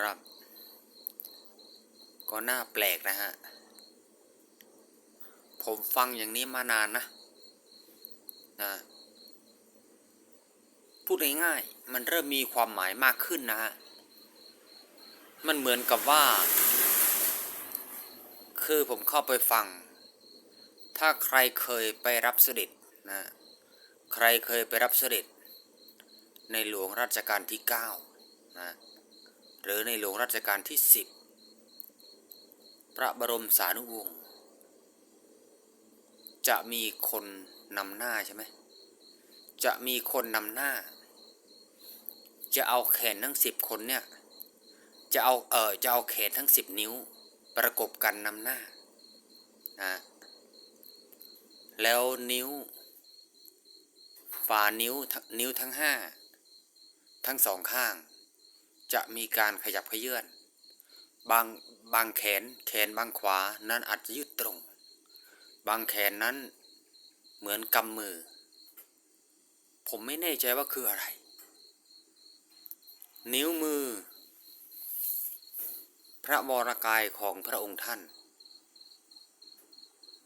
ครับ ก็น่าแปลกนะฮะ ผมฟังอย่างนี้มานานนะนะพูดง่ายๆมันเริ่มมีความหมายมากขึ้นนะฮะ มันเหมือนกับว่า คือผมเข้าไปฟัง ถ้าใครเคยไปรับเสด็จนะ ใครเคยไปรับเสด็จ ในหลวงรัชกาลที่ 9 นะ หรือในหลวงรัชกาลที่ 10 พระบรมสานุวงศ์จะมีคนนำหน้าใช่ไหมจะมีคนนำหน้า จะเอาแขนทั้งสิบคนเนี่ย จะเอาเออจะเอาแขนทั้งสิบนิ้ว ประกบกันนำหน้านะแล้วนิ้ว ฝ่านิ้วทั้งนิ้วทั้งห้าทั้งสองข้าง จะมีการขยับขยื่นบางบางแขนแขนบางขวานั้นอาจจะยืดตรง บางแขนนั้นเหมือนกำมือ ผมไม่แน่ใจว่าคืออะไร นิ้วมือ พระวรกายของพระองค์ท่าน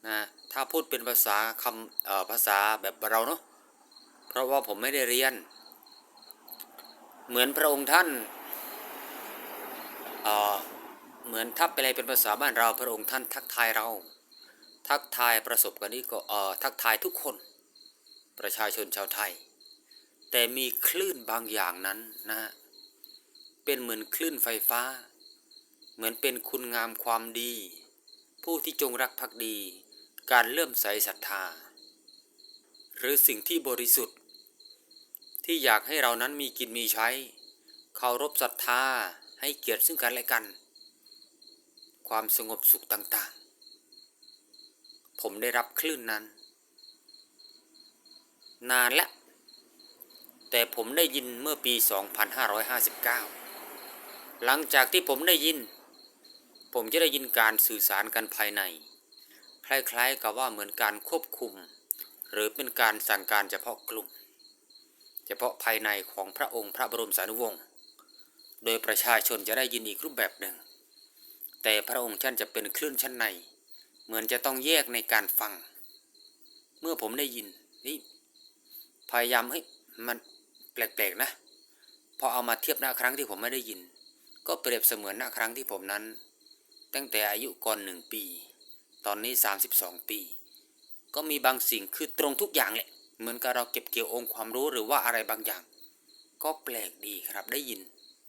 นะถ้าพูดเป็นภาษาคำภาษาแบบเราเนาะเพราะว่าผมไม่ได้เรียน เหมือนพระองค์ท่าน มือนถ้าเป็นอะไรเป็นภาษาบ้านเราพระองค์ท่านทักทายเรา ทักทายประสบกันนี้ก็เออทักทายทุกคน ประชาชนชาวไทย แต่มีคลื่นบางอย่างนั้นนะฮะเป็นเหมือนคลื่นไฟฟ้า เหมือนเป็นคุณงามความดี ผู้ที่จงรักภักดี การเลื่อมใสศรัทธา หรือสิ่งที่บริสุทธิ์ ที่อยากให้เรานั้นมีกินมีใช้เคารพศรัทธาให้เกียรติซึ่งกันและกัน ความสงบสุขต่างๆ ผมได้รับคลื่นนั้น นานแล้วแต่ผมได้ยินเมื่อปี 2559 หลังจากที่ผมได้ยิน ผมจะได้ยินการสื่อสารกันภายใน คล้ายๆ กับว่าเหมือนการควบคุม หรือเป็นการสั่งการเฉพาะกลุ่ม เฉพาะภายในของพระองค์พระบรมสานุวงศ์ โดยประชาชนจะได้ยินอีกรูปแบบหนึ่ง แต่พระองค์ท่านจะเป็นคลื่นชั้นใน เหมือนจะต้องแยกในการฟัง เมื่อผมได้ยินนี่พยายามให้ยมันแปลกๆนะ พอเอามาเทียบหน้าครั้งที่ผมไม่ได้ยิน ก็เปรียบเสมือนหน้าครั้งที่ผมนั้น ตั้งแต่อายุก่อนหนึ่งปี ตอนนี้ 32 ปี ก็มีบางสิ่งคือตรงทุกอย่างแหละ เหมือนกับเราเก็บเกี่ยวองค์ความรู้หรือว่าอะไรบางอย่าง ก็แปลกดีครับได้ยิน